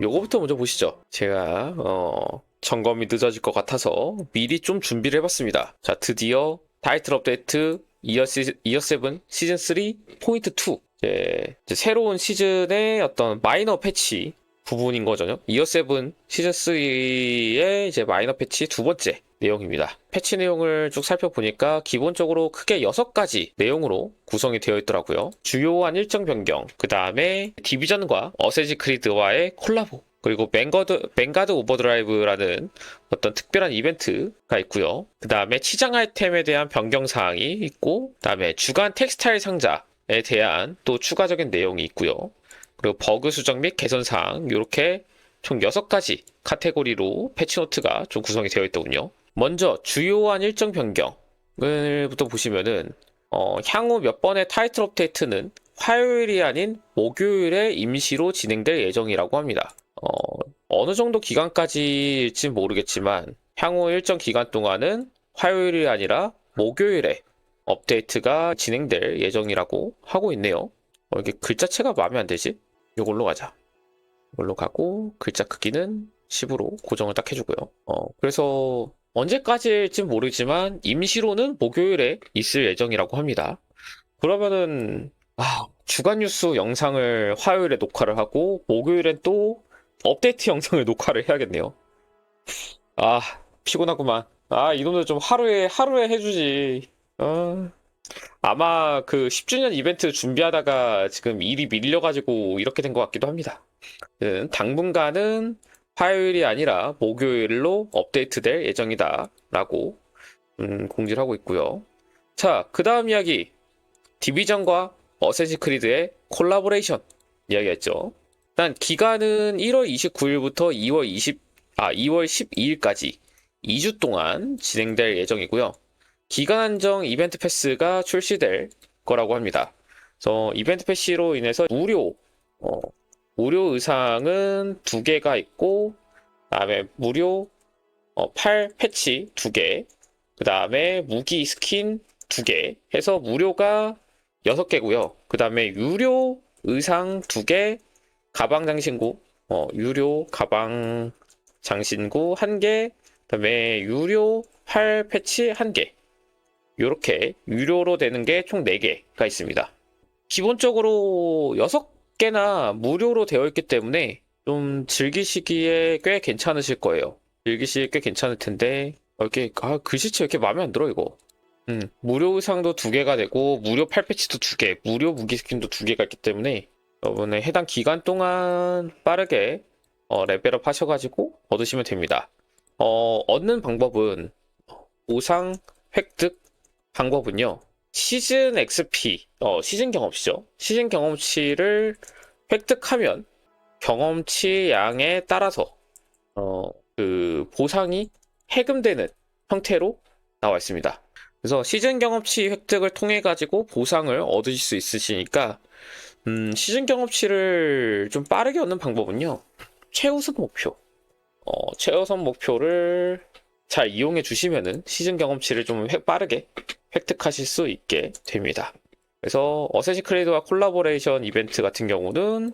요거부터 먼저 보시죠. 제가 어, 점검이 늦어질 것 같아서 미리 좀 준비를 해봤습니다. 자, 드디어 타이틀 업데이트 이어, 시, 이어 7 시즌 3 포인트 2 이제, 이제 새로운 시즌의 어떤 마이너 패치 부분인 거죠. 이어 7 시즌 3의 이제 마이너 패치 두 번째 내용입니다. 패치 내용을 쭉 살펴보니까 기본적으로 크게 6가지 내용으로 구성이 되어 있더라고요. 주요한 일정 변경, 그 다음에 디비전과 어세지 크리드와의 콜라보, 그리고 뱅가드, 뱅가드 오버드라이브라는 어떤 특별한 이벤트가 있고요. 그 다음에 치장 아이템에 대한 변경 사항이 있고, 그 다음에 주간 텍스타일 상자에 대한 또 추가적인 내용이 있고요. 그리고 버그 수정 및 개선 사항, 이렇게 총 6가지 카테고리로 패치노트가 좀 구성이 되어 있더군요. 먼저 주요한 일정 변경을부터 보시면은 어, 향후 몇 번의 타이틀 업데이트는 화요일이 아닌 목요일에 임시로 진행될 예정이라고 합니다. 어, 어느 정도 기간까지일지 모르겠지만 향후 일정 기간 동안은 화요일이 아니라 목요일에 업데이트가 진행될 예정이라고 하고 있네요. 어, 이게 글자체가 마음에 안 들지? 이걸로 가자. 이걸로 가고 글자 크기는 10으로 고정을 딱 해주고요. 어, 그래서 언제까지일지 모르지만 임시로는 목요일에 있을 예정이라고 합니다. 그러면은 아, 주간 뉴스 영상을 화요일에 녹화를 하고 목요일엔 또 업데이트 영상을 녹화를 해야겠네요. 아, 피곤하구만. 아, 이놈들 좀 하루에 하루에 해주지. 아, 아마 그 10주년 이벤트 준비하다가 지금 일이 밀려가지고 이렇게 된 것 같기도 합니다. 음, 당분간은 화요일이 아니라 목요일로 업데이트될 예정이다. 라고 음, 공지를 하고 있고요. 자, 그 다음 이야기. 디비전과 어세시 크리드의 콜라보레이션 이야기했죠. 일단 기간은 1월 29일부터 2월 20, 아, 2월 12일까지 2주 동안 진행될 예정이고요. 기간 한정 이벤트 패스가 출시될 거라고 합니다. 그래서 이벤트 패시로 인해서 무료 어, 무료 의상은 두 개가 있고 그 다음에 무료 어, 팔 패치 두 개, 그 다음에 무기 스킨 두 개 해서 무료가 여섯 개고요. 그 다음에 유료 의상 두 개, 가방 장신구 어, 유료 가방 장신구 한 개, 그 다음에 유료 팔 패치 한 개. 이렇게 유료로 되는 게 총 4개가 있습니다. 기본적으로 6 개나 무료로 되어 있기 때문에 좀 즐기시기에 꽤 괜찮으실 거예요. 즐기시기에 꽤 괜찮을 텐데 어, 이렇게 아, 글씨체 왜 이렇게 마음에 안 들어 이거. 음, 무료 의상도 2개가 되고 무료 팔패치도 2개, 무료 무기 스킨도 2개가 있기 때문에 여러분의 해당 기간 동안 빠르게 어, 레벨업 하셔가지고 얻으시면 됩니다. 어, 얻는 방법은 보상 획득 방법은요. 시즌 XP, 어, 시즌 경험치죠. 시즌 경험치를 획득하면 경험치 양에 따라서 어, 그 보상이 해금되는 형태로 나와 있습니다. 그래서 시즌 경험치 획득을 통해 가지고 보상을 얻으실 수 있으시니까 음, 시즌 경험치를 좀 빠르게 얻는 방법은요. 최우선 목표. 어, 최우선 목표를 잘 이용해 주시면은 시즌 경험치를 좀 획- 빠르게 획득하실 수 있게 됩니다. 그래서 어세시 크레이드와 콜라보레이션 이벤트 같은 경우는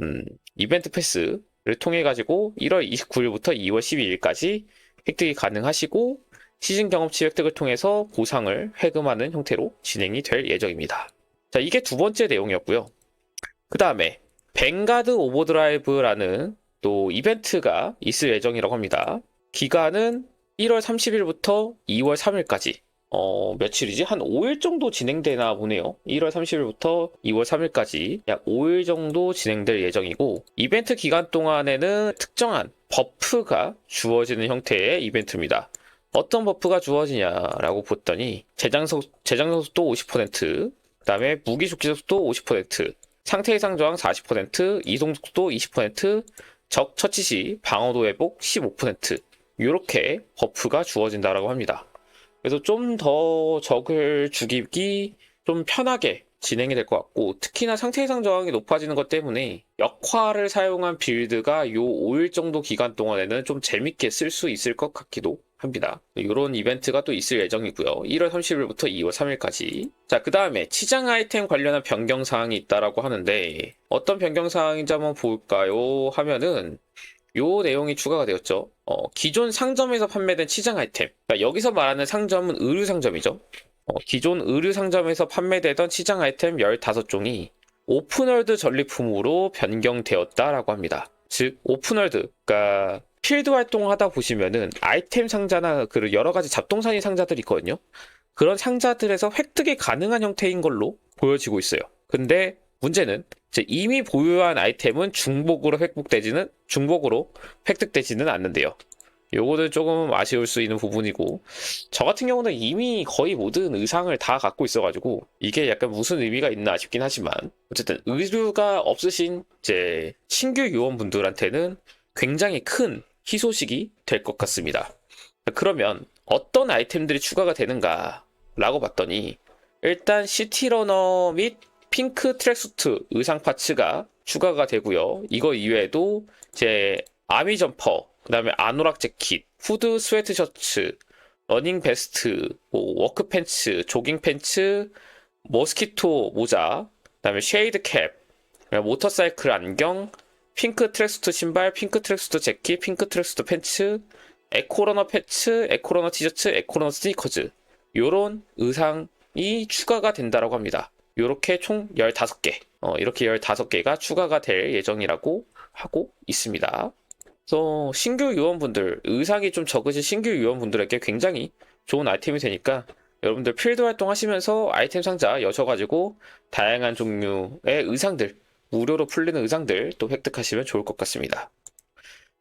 음, 이벤트 패스를 통해 가지고 1월 29일부터 2월 12일까지 획득이 가능하시고 시즌 경험치 획득을 통해서 보상을 회금하는 형태로 진행이 될 예정입니다. 자, 이게 두 번째 내용이었고요. 그 다음에 뱅가드 오버드라이브라는 또 이벤트가 있을 예정이라고 합니다. 기간은 1월 30일부터 2월 3일까지 어, 며칠이지? 한 5일 정도 진행되나 보네요. 1월 30일부터 2월 3일까지 약 5일 정도 진행될 예정이고, 이벤트 기간 동안에는 특정한 버프가 주어지는 형태의 이벤트입니다. 어떤 버프가 주어지냐라고 봤더니, 재장속, 재장속 속도 50%, 그 다음에 무기 죽기 속도 50%, 상태 이상 저항 40%, 이동 속도 20%, 적 처치 시 방어도 회복 15%, 이렇게 버프가 주어진다라고 합니다. 그래서 좀 더 적을 죽이기 좀 편하게 진행이 될 것 같고 특히나 상태 이상 저항이 높아지는 것 때문에 역화를 사용한 빌드가 요 5일 정도 기간 동안에는 좀 재밌게 쓸 수 있을 것 같기도 합니다. 이런 이벤트가 또 있을 예정이고요. 1월 30일부터 2월 3일까지. 자, 그 다음에 치장 아이템 관련한 변경 사항이 있다라고 하는데 어떤 변경 사항인지 한번 볼까요? 하면은 요 내용이 추가가 되었죠. 어, 기존 상점에서 판매된 치장 아이템. 그러니까 여기서 말하는 상점은 의류 상점이죠. 어, 기존 의류 상점에서 판매되던 치장 아이템 15종이 오픈월드 전리품으로 변경되었다라고 합니다. 즉, 오픈월드, 그러니까 필드 활동을 하다 보시면은 아이템 상자나 그 여러 가지 잡동사니 상자들이 있거든요. 그런 상자들에서 획득이 가능한 형태인 걸로 보여지고 있어요. 근데 문제는 이미 보유한 아이템은 중복으로 획득되지는 중복으로 획득되지는 않는데요. 요거는 조금 아쉬울 수 있는 부분이고 저 같은 경우는 이미 거의 모든 의상을 다 갖고 있어가지고 이게 약간 무슨 의미가 있나 싶긴 하지만 어쨌든 의류가 없으신 이제 신규 요원분들한테는 굉장히 큰 희소식이 될 것 같습니다. 그러면 어떤 아이템들이 추가가 되는가 라고 봤더니 일단 시티러너 및 핑크 트랙수트 의상 파츠가 추가가 되고요. 이거 이외에도 제 아미 점퍼, 그 다음에 아노락 재킷, 후드 스웨트 셔츠, 러닝 베스트, 뭐 워크 팬츠, 조깅 팬츠, 모스키토 모자, 그 다음에 쉐이드 캡, 모터사이클 안경, 핑크 트랙수트 신발, 핑크 트랙수트 재킷, 핑크 트랙수트 팬츠, 에코러너 패츠, 에코러너 티셔츠, 에코러너 스니커즈 요런 의상이 추가가 된다라고 합니다. 요렇게 총 15개, 어, 이렇게 15개가 추가가 될 예정이라고 하고 있습니다. 그래서 신규 요원분들, 의상이 좀 적으신 신규 요원분들에게 굉장히 좋은 아이템이 되니까 여러분들 필드 활동 하시면서 아이템 상자 여셔가지고 다양한 종류의 의상들, 무료로 풀리는 의상들 또 획득하시면 좋을 것 같습니다.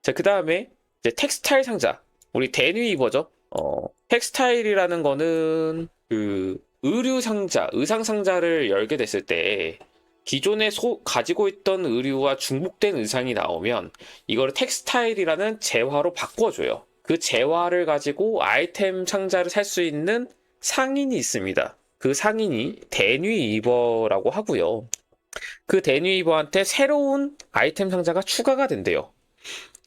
자, 그 다음에 이제 텍스타일 상자. 우리 데니위버죠? 어, 텍스타일이라는 거는 그 의류 상자, 의상 상자를 열게 됐을 때 기존에 소, 가지고 있던 의류와 중복된 의상이 나오면 이거를 텍스타일이라는 재화로 바꿔줘요. 그 재화를 가지고 아이템 상자를 살 수 있는 상인이 있습니다. 그 상인이 데니위버라고 하고요. 그 데니위버한테 새로운 아이템 상자가 추가가 된대요.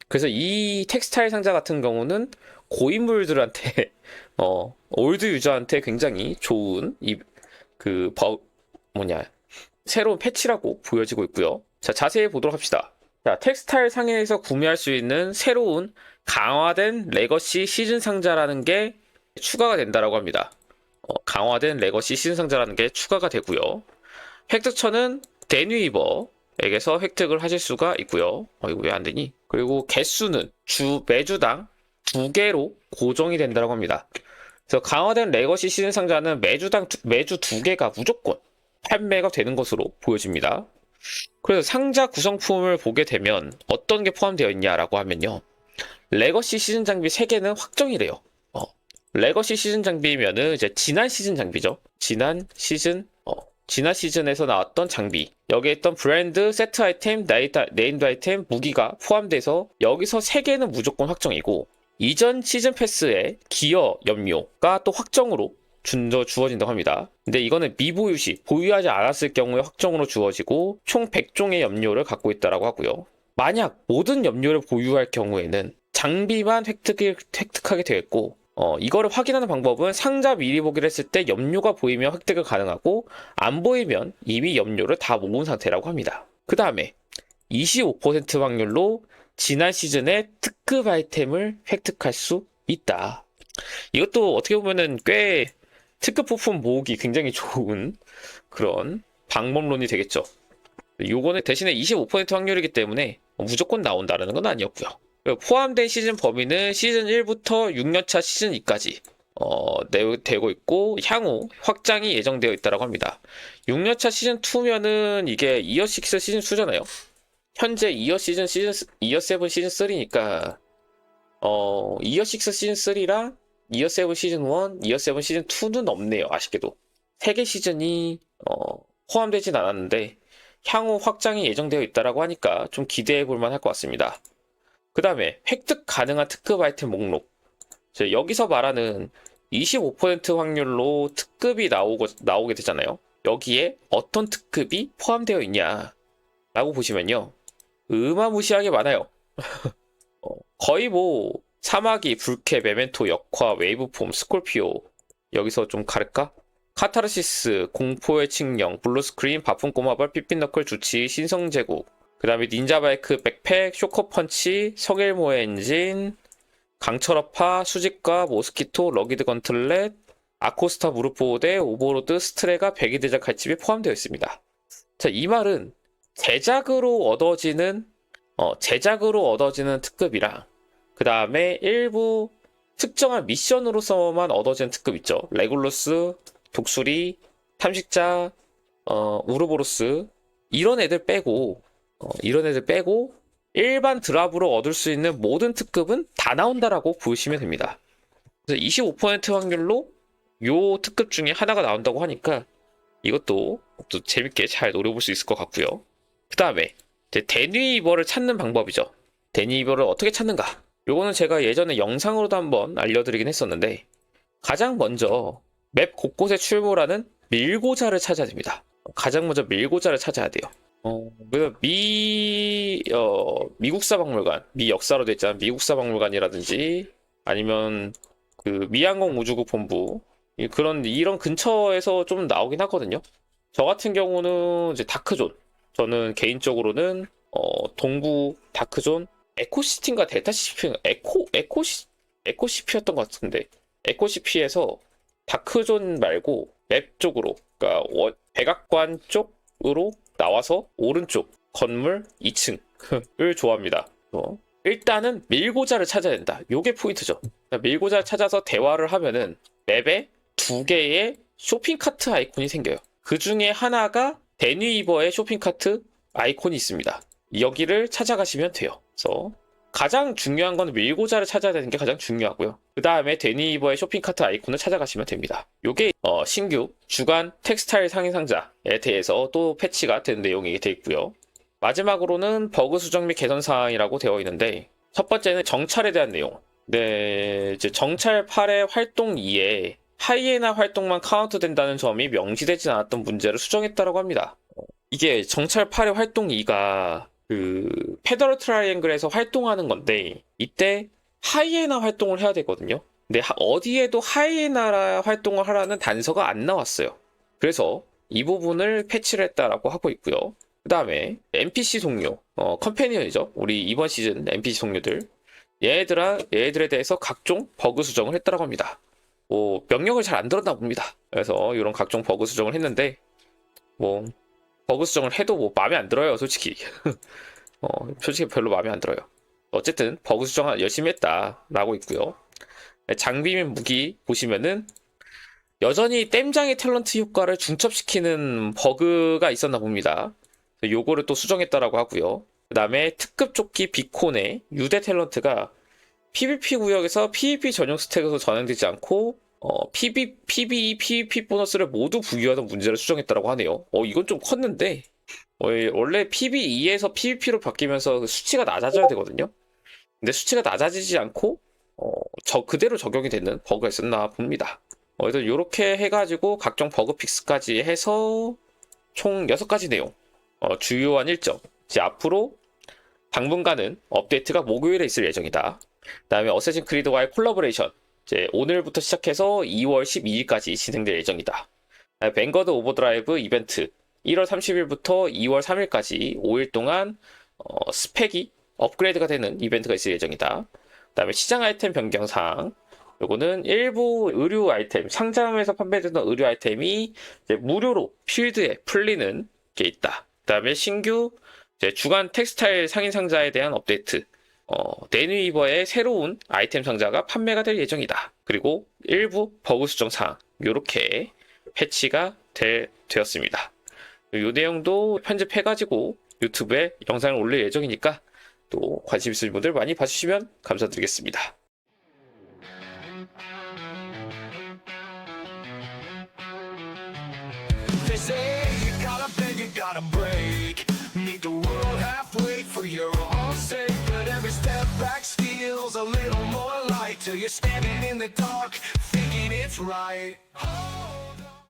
그래서 이 텍스타일 상자 같은 경우는 고인물들한테 어 올드 유저한테 굉장히 좋은 이그 뭐냐 새로운 패치라고 보여지고 있고요. 자 자세히 보도록 합시다. 자 텍스타일 상에서 구매할 수 있는 새로운 강화된 레거시 시즌 상자라는 게 추가가 된다라고 합니다. 어, 강화된 레거시 시즌 상자라는 게 추가가 되고요. 획득처는 데뉴이버 에게서 획득을 하실 수가 있고요. 어, 이거 왜 안 되니? 그리고 개수는 주 매주당 두 개로 고정이 된다고 합니다. 그래서 강화된 레거시 시즌 상자는 매주당 두, 매주 두 개가 무조건 판매가 되는 것으로 보여집니다. 그래서 상자 구성품을 보게 되면 어떤 게 포함되어 있냐라고 하면요. 레거시 시즌 장비 3개는 확정이래요. 어, 레거시 시즌 장비면은 이제 지난 시즌 장비죠. 지난 시즌 어, 지난 시즌에서 나왔던 장비 여기에 있던 브랜드, 세트 아이템, 나이트, 네임드 아이템, 무기가 포함돼서 여기서 3개는 무조건 확정이고 이전 시즌 패스에 기어 염료가 또 확정으로 준저 주어진다고 합니다. 근데 이거는 미보유 시 보유하지 않았을 경우에 확정으로 주어지고 총 100종의 염료를 갖고 있다라고 하고요. 만약 모든 염료를 보유할 경우에는 장비만 획득이, 획득하게 되겠고 어, 이거를 확인하는 방법은 상자 미리 보기를 했을 때 염료가 보이면 획득을 가능하고 안 보이면 이미 염료를 다 모은 상태라고 합니다. 그 다음에 25% 확률로 지난 시즌의 특급 아이템을 획득할 수 있다. 이것도 어떻게 보면은 꽤 특급 부품 모으기 굉장히 좋은 그런 방법론이 되겠죠. 요거는 대신에 25% 확률이기 때문에 무조건 나온다는 건 아니었고요. 포함된 시즌 범위는 시즌 1부터 6년차 시즌 2까지 어, 되고 있고 향후 확장이 예정되어 있다고 합니다. 6년차 시즌 2면은 이게 2어 6 시즌 2잖아요. 현재 2어 시즌 시즌 2어 7 시즌 3니까 어 2어 6 시즌 3랑 2어 7 시즌 1, 2어 7 시즌 2는 없네요. 아쉽게도. 3개 시즌이 어, 포함되진 않았는데 향후 확장이 예정되어 있다고 하니까 좀 기대해 볼 만할 것 같습니다. 그 다음에 획득 가능한 특급 아이템 목록. 여기서 말하는 25% 확률로 특급이 나오고, 나오게 되잖아요. 여기에 어떤 특급이 포함되어 있냐. 라고 보시면요. 어마무시하게 많아요. 어, 거의 뭐, 사마귀, 불쾌, 메멘토, 역화, 웨이브폼, 스콜피오 여기서 좀 가를까? 카타르시스, 공포의 칙령, 블루스크린, 바쁜 꼬마벌, 삐삐너클, 주치, 신성제국 그 다음에 닌자바이크, 백팩, 쇼커펀치, 성일모의 엔진 강철어파, 수직과, 모스키토, 러기드 건틀렛, 아코스타 무르포대, 오버로드, 스트레가, 배기대작 칼집이 포함되어 있습니다. 자, 이 말은 제작으로 얻어지는 어, 제작으로 얻어지는 특급이랑 그 다음에 일부 특정한 미션으로서만 얻어지는 특급 있죠. 레굴루스, 독수리, 탐식자, 어, 우르보로스 이런 애들 빼고 어, 이런 애들 빼고 일반 드랍으로 얻을 수 있는 모든 특급은 다 나온다라고 보시면 됩니다. 그래서 25% 확률로 요 특급 중에 하나가 나온다고 하니까 이것도 또 재밌게 잘 노려볼 수 있을 것 같고요. 그 다음에 데니이버를 찾는 방법이죠. 데니이버를 어떻게 찾는가? 요거는 제가 예전에 영상으로도 한번 알려드리긴 했었는데 가장 먼저 맵 곳곳에 출몰하는 밀고자를 찾아야 됩니다. 가장 먼저 밀고자를 찾아야 돼요. 어, 그래서 미, 어, 미국사 박물관, 미 역사로 돼 있잖아. 미국사 박물관이라든지 아니면 그 미항공 우주국 본부 이- 그런 이런 근처에서 좀 나오긴 하거든요. 저 같은 경우는 이제 다크존. 저는 개인적으로는 어, 동부 다크존 에코시티인가 델타시티 에코 에코시 에코시피였던 것 같은데 에코시피에서 다크존 말고 맵 쪽으로 그러니까 원- 백악관 쪽으로 나와서 오른쪽 건물 2층을 좋아합니다. 어, 일단은 밀고자를 찾아야 된다. 요게 포인트죠. 그러니까 밀고자를 찾아서 대화를 하면은 맵에 두 개의 쇼핑카트 아이콘이 생겨요. 그 중에 하나가 데니이버의 쇼핑카트 아이콘이 있습니다. 여기를 찾아가시면 돼요. 그래서 가장 중요한 건 밀고자를 찾아야 되는 게 가장 중요하고요. 그 다음에 데니이버의 쇼핑카트 아이콘을 찾아가시면 됩니다. 요게 어, 신규 주간 텍스타일 상위 상자에 대해서 또 패치가 된 내용이 되어 있고요. 마지막으로는 버그 수정 및 개선 사항이라고 되어 있는데 첫 번째는 정찰에 대한 내용. 네, 이제 정찰 8의 활동 2에 하이에나 활동만 카운트된다는 점이 명시되지 않았던 문제를 수정했다고 합니다. 이게 정찰 8의 활동 2가 그 페더럴 트라이앵글에서 활동하는 건데 이때 하이에나 활동을 해야 되거든요. 근데 하- 어디에도 하이에나 활동을 하라는 단서가 안 나왔어요. 그래서 이 부분을 패치를 했다라고 하고 있고요. 그 다음에 NPC 동료, 어, 컴패니언이죠. 우리 이번 시즌 NPC 동료들. 얘들아, 얘들에 대해서 각종 버그 수정을 했다라고 합니다. 뭐, 명령을 잘 안 들었나 봅니다. 그래서 이런 각종 버그 수정을 했는데, 뭐, 버그 수정을 해도 뭐 마음에 안 들어요, 솔직히. 어, 솔직히 별로 마음에 안 들어요. 어쨌든 버그 수정 열심히 했다라고 있고요. 장비 및 무기 보시면은 여전히 땜장의 탤런트 효과를 중첩시키는 버그가 있었나 봅니다. 요거를 또 수정했다라고 하고요. 그 다음에 특급 조끼 비콘의 유대 탤런트가 PVP 구역에서 PVP 전용 스택에서 전환되지 않고 어, PB, PVE, PVP 보너스를 모두 부여하는 문제를 수정했다라고 하네요. 어, 이건 좀 컸는데 어, 이- 원래 PVE에서 PVP로 바뀌면서 그 수치가 낮아져야 되거든요. 근데 수치가 낮아지지 않고 어, 저 그대로 적용이 되는 버그가 있었나 봅니다. 어, 그래서 이렇게 해가지고 각종 버그 픽스까지 해서 총 6가지 내용 어, 주요한 일정 이제 앞으로 당분간은 업데이트가 목요일에 있을 예정이다. 그 다음에 어쌔신 크리드와의 콜라보레이션 이제 오늘부터 시작해서 2월 12일까지 진행될 예정이다. 그다음에 뱅거드 오버드라이브 이벤트 1월 30일부터 2월 3일까지 5일 동안 어, 스펙이 업그레이드가 되는 이벤트가 있을 예정이다. 그 다음에 시장 아이템 변경 사항 요거는 일부 의류 아이템 상점에서 판매되는 의류 아이템이 무료로 필드에 풀리는 게 있다. 그 다음에 신규 이제 주간 텍스타일 상인 상자에 대한 업데이트. 어, 데니이버의 새로운 아이템 상자가 판매가 될 예정이다. 그리고 일부 버그 수정 사항 요렇게 패치가 될, 되었습니다. 요 내용도 편집해가지고 유튜브에 영상을 올릴 예정이니까 또 관심 있으신 분들 많이 봐주시면 감사드리겠습니다. A little more light till you're standing in the dark, thinking it's right.